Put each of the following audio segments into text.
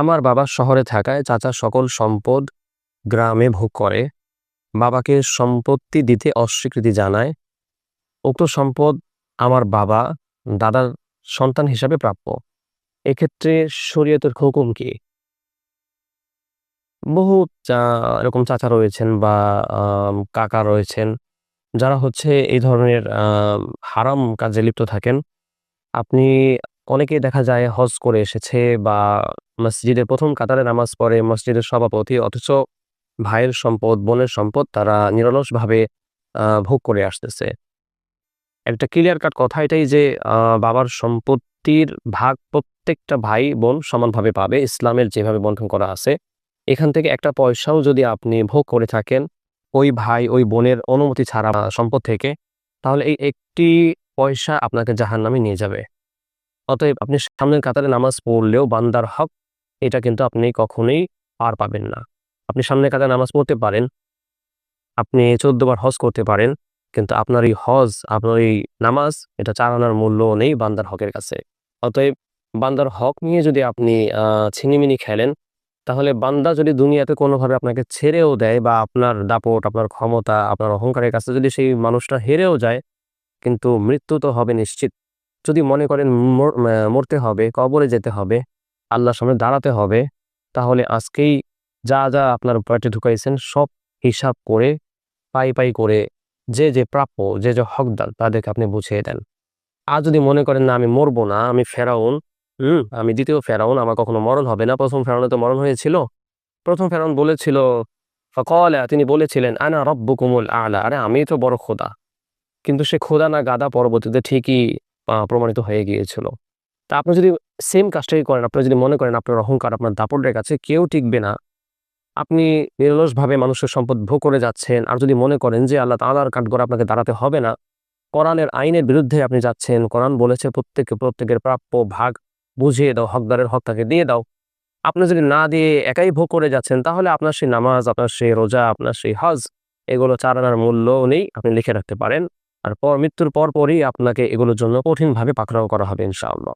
আমার বাবা শহরে থাকায় চাচা সকল সম্পদ গ্রামে ভোগ করে। বাবাকে সম্পত্তি দিতে অস্বীকৃতি জানায়। উক্ত সম্পদ আমার বাবা, দাদার সন্তান হিসাবে প্রাপ্য। এক্ষেত্রে শরীয়তের হুকুম কি? বহু এরকম চাচা রয়েছেন বা কাকা রয়েছেন, যারা হচ্ছে এই ধরনের হারাম কাজে লিপ্ত থাকেন। আপনি অনেকেই দেখা যায় হজ করে এসেছে বা মসজিদের প্রথম কাতারে নামাজ পড়ে, মসজিদের সভাপতি অথচ ভাইয়ের সম্পদ, বোনের সম্পদ তারা নিরলসভাবে ভোগ করে আসতেছে। একটা ক্লিয়ার কাট কথা এটাই যে বাবার সম্পত্তির ভাগ প্রত্যেকটা ভাই, বোন সমানভাবে পাবে, ইসলামের যেভাবে বন্টন করা আছে। এখান থেকে একটা পয়সাও যদি আপনি ভোগ করে থাকেন, ওই ভাই, ওই বোনের অনুমতি ছাড়া সম্পদ থেকে, তাহলে এই একটি পয়সা আপনাকে জাহান্নামে নিয়ে যাবে। অতএব আপনি সামনের কাতারে নামাজ পড়লেও বান্দার হক, এটা কিন্তু আপনি কখনোই পার পাবেন না। আপনি সামনের কাতারে নামাজ পড়তে পারেন, আপনি চোদ্দ বার হজ করতে পারেন, কিন্তু আপনার এই হজ, আপনার এই নামাজ, এটা চালানোর মূল্য নেই বান্দার হকের কাছে। অতএব বান্দার হক নিয়ে যদি আপনি ছিনিমিনি খেলেন, তাহলে বান্দা যদি দুনিয়াতে কোনোভাবে আপনাকে ছেড়েও দেয় বা আপনার দাপট, আপনার ক্ষমতা, আপনার অহংকারের কাছে যদি সেই মানুষটা হেরেও যায়, কিন্তু মৃত্যু তো হবে নিশ্চিত। যদি মনে করেন মর- মরতে হবে, কবরে যেতে হবে, আল্লাহর সামনে দাঁড়াতে হবে, তাহলে আজকেই যা যা আপনার পেটে ঢুকাইছেন সব হিসাব করে, পাই পাই করে যে যে প্রাপ্য, যে যে হকদার তাদেরকে আপনি বুঝিয়ে দেন। আর যদি মনে করেন না, আমি মরবো না, আমি ফেরাউন, হুম, আমি দ্বিতীয় ফেরাউন, আমার কখনো মরণ হবে না, প্রথম ফেরাউনে তো মরণ হয়েছিল। প্রথম ফেরাউন বলেছিল, ফকলা তিনি বলেছিলেন, আনা রব্বুকুমুল আলা আরে আমি তো বড় খোদা। কিন্তু সে খোদা না গাদা পরবর্তীতে ঠিকই প্রমাণিত হয়ে গিয়েছিল। তা আপনি যদি সেম কাজটাই করেন, আপনি যদি মনে করেন আপনার অহংকার, আপনার দাপটের কাছে কেউ টিকবে না, আপনি নিরলসভাবে মানুষের সম্পদ ভোগ করে যাচ্ছেন আর যদি মনে করেন যে আল্লাহ তাআলার কাঠগড় আপনাকে দাঁড়াতে হবে না, কোরআনের আইনের বিরুদ্ধে আপনি যাচ্ছেন, কোরআন বলেছে প্রত্যেককে প্রত্যেকের প্রাপ্য ভাগ বুঝিয়ে দাও, হকদারের হক তাকে দিয়ে দাও। আপনি যদি না দিয়ে একাই ভোগ করে যাচ্ছেন, তাহলে আপনার সেই নামাজ, আপনার সেই রোজা, আপনার সেই হজ, এগুলো চালানোর মূল্য নেই, আপনি লিখে রাখতে পারেন। আর পর মৃত্যুর পর পরই আপনাকে এগুলোর জন্য কঠিনভাবে পাকড়াও করা হবে, ইনশাআল্লাহ।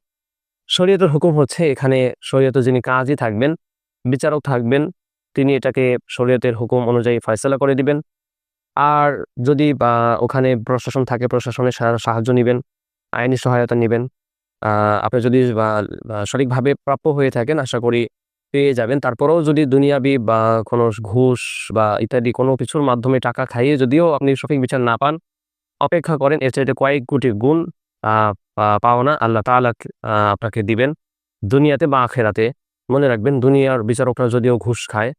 শরীয়তের হুকুম হচ্ছে এখানে শরীয়ত যিনি কাজী থাকবেন, বিচারক থাকবেন, তিনি এটাকে শরীয়তের হুকুম অনুযায়ী ফয়সলা করে দিবেন। আর যদি বা ওখানে প্রশাসন থাকে, প্রশাসনের সাহায্য নেবেন, আইনি সহায়তা নেবেন আপনি যদি সঠিকভাবে প্রাপ্য হয়ে থাকেন, আশা করি পেয়ে যাবেন। তারপরেও যদি দুনিয়াবি বা কোনো ঘুষ বা ইত্যাদি কোনো কিছুর মাধ্যমে টাকা খাইয়ে যদিও আপনি সঠিক বিচার না পান অপেক্ষা করেন এর চাইতে কয়েক কোটি গুণ পাওনা আল্লাহ আহ, আপনাকে দিবেন দুনিয়াতে বা আখেরাতে। মনে রাখবেন দুনিয়ার বিচারকরা যদিও ঘুষ খায়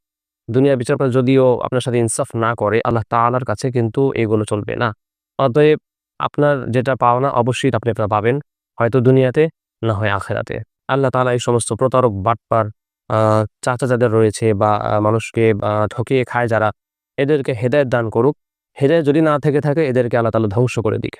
দুনিয়ার বিচারকরা যদিও আপনার সাথে ইনসাফ না করে আল্লাহ তাআলার কাছে কিন্তু এগুলো চলবে না। অতএব আপনার যেটা পাওনা অবশ্যই আপনি আপনার পাবেন হয়তো দুনিয়াতে না হয় আখেরাতে। আল্লাহ তাআলা এই সমস্ত প্রতারক বাটপার চাচা যাদের রয়েছে বা মানুষকে ঠকিয়ে খায় যারা এদেরকে হেদায়েত দান করুক। হেদায়েত যদি না থেকে থাকে এদেরকে আল্লাহ তালা ধ্বংস করে দিক।